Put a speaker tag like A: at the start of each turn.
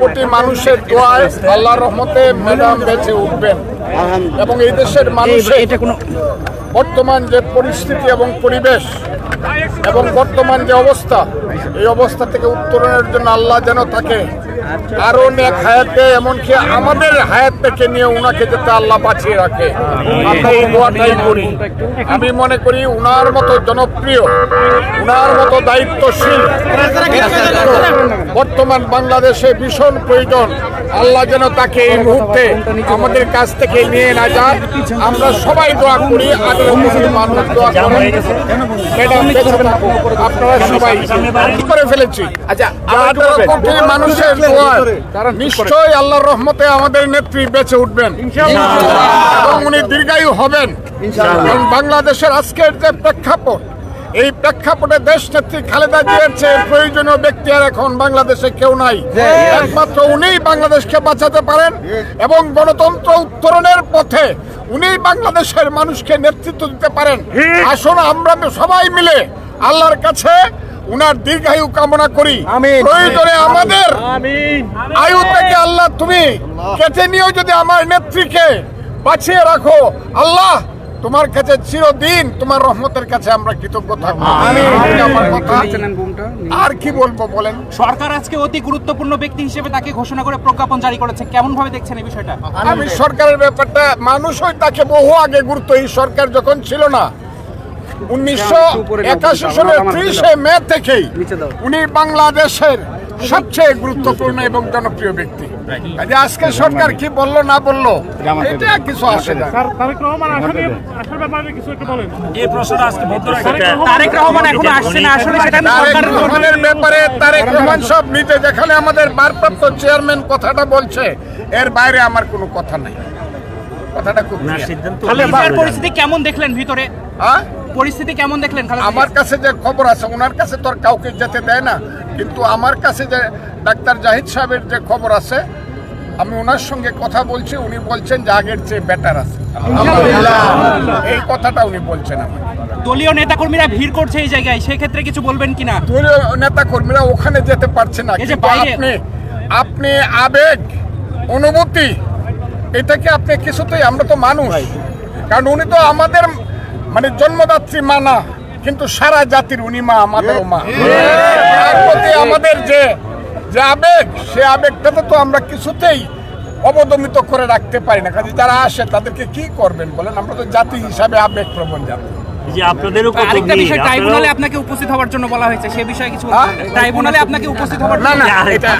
A: কোটি মানুষের দোয়ায় আল্লাহ রহমতে ম্যাডাম বেঁচে উঠবেন। এবং এই দেশের মানুষের
B: এটা কোনো
A: বর্তমান যে পরিস্থিতি এবং পরিবেশ এবং বর্তমান যে অবস্থা এই অবস্থা থেকে উত্তরণের জন্য আল্লাহ যেন তাকে নেক হায়াত এমনকি আমাদের নিয়ে উনাকে যাতে আল্লাহ বাঁচিয়ে রাখে। আমরা এই দোয়াটাই করি। আমি মনে করি উনার মতো জনপ্রিয় উনার মতো দায়িত্বশীল বর্তমান বাংলাদেশে ভীষণ প্রয়োজন। আল্লাহ যেন তাকে এই মুহূর্তে আমাদের কাছ থেকে নিয়ে না যায়। আমরা সবাই দোয়া করি আগের মানুষ দোয়া করেন। আপনারা সবাই করে ফেলেছি।
C: আচ্ছা
A: মানুষের নিশ্চয়ই আল্লাহর রহমতে আমাদের নেত্রী বেঁচে উঠবেন। এবং উনি দীর্ঘায়ু হবেন। এবং বাংলাদেশের আজকের যে প্রেক্ষাপট এই প্রেক্ষাপটে দেশ নেত্রী খালেদা জিয়ার চেয়ে প্রয়োজনীয় ব্যক্তি আর এখন বাংলাদেশে কেউ নাই। একমাত্র উনিই বাংলাদেশকে বাঁচাতে পারেন এবং গণতন্ত্র উত্তরণের পথে উনি বাংলাদেশের মানুষকে নেতৃত্ব দিতে পারেন। আসুন আমরা তো সবাই মিলে আল্লাহর কাছে উনার দীর্ঘায়ু কামনা করি। প্রয়োজনে আমাদের আয়ু থেকে আল্লাহ তুমি কেটে নিয়েও যদি আমার নেত্রীকে। বাঁচিয়ে রাখো। আল্লাহ তোমার কাছে চিরদিন তোমার রহমতের কাছে আমরা কৃতজ্ঞ থাকব। আর কি বলব বলেন?
B: সরকার আজকে অতি গুরুত্বপূর্ণ ব্যক্তি হিসেবে তাকে ঘোষণা করে প্রজ্ঞাপন জারি করেছে। কেমন ভাবে দেখছেন এই বিষয়টা?
A: আমি সরকারের ব্যাপারটা মানুষই তাকে বহু আগে গুরুত্ব এই সরকার যখন ছিল না উনিশশো একাশি সালের ত্রিশে মে থেকেই উনি বাংলাদেশের সবচেয়ে গুরুত্বপূর্ণ এবং জনপ্রিয় ব্যক্তি। কাজে আজকে সরকার কি বলল না বলল এটা কিছু আসে না।
D: ব্যাপারে কিছু একটু বলেন।
B: তারেক রহমান এখনও আসছে না আসলে সেটা
A: তারেক রহমানের ব্যাপারে তারেক রহমান সব নিজে যেখানে আমাদের ভারপ্রাপ্ত চেয়ারম্যান কথাটা বলছে এর বাইরে আমার কোনো কথা নাই। কথাটা খুব।
B: খালেদার পরিস্থিতি কেমন দেখলেন ভিতরে?
A: হ্যাঁ?
B: পরিস্থিতি কেমন দেখলেন
A: আমার কাছে যে খবর আছে ওনার কাছে তো আর কাউকে যেতে দেয় না। কিন্তু আমার কাছে যে ডাক্তার জাহিদ সাহেবের যে খবর আছে আমি ওনার সঙ্গে কথা বলছি উনি বলছেন যে আগের চেয়ে বেটার আছে। এই কথাটা উনি বলছেন আমার
B: দলীয় নেতাকর্মীরা ভিড় করছে এই জায়গায় সেক্ষেত্রে কিছু বলবেন কিনা?
A: দলীয় নেতা কর্মীরা ওখানে যেতে পারছে না আপনি আপনি আবেগ অনুভূতি এটাকে আপনি কিছুতেই আমরা তো মানুষ। কারণ উনি তো আমাদের মানে জন্মদাত্রী মা না কিন্তু সারা জাতির উনি মা আমাদেরও মা। প্রতি আমাদের যে যে আবেগ সে আবেগটাতে তো আমরা কিছুতেই অবদমিত করে রাখতে পারি না। কাজে যারা আসে তাদেরকে কি করবেন বলেন? আমরা তো জাতি হিসাবে আবেগ প্রবণ জাতি
E: যে আপনাদেরও কত
B: আরেকটা বিষয় ট্রাইব্যুনালে আপনাকে উপস্থিত হওয়ার জন্য বলা হয়েছে সে বিষয়ে কিছু? ট্রাইব্যুনালে আপনাকে উপস্থিত হওয়ার
A: না না এটা